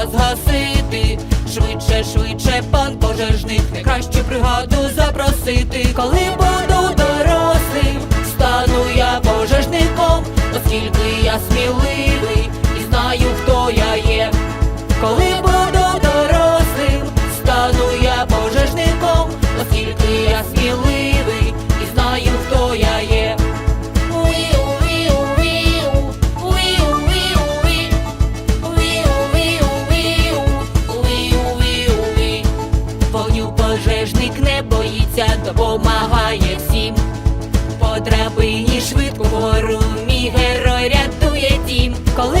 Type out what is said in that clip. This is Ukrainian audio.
треба згасити. Швидше, швидше, пан пожежник, не краще бригаду запросити. Коли буду дорослим, стану я пожежником, оскільки я сміливий допомагає всім. По драбині швидко вгору мій герой рятує дім. Коли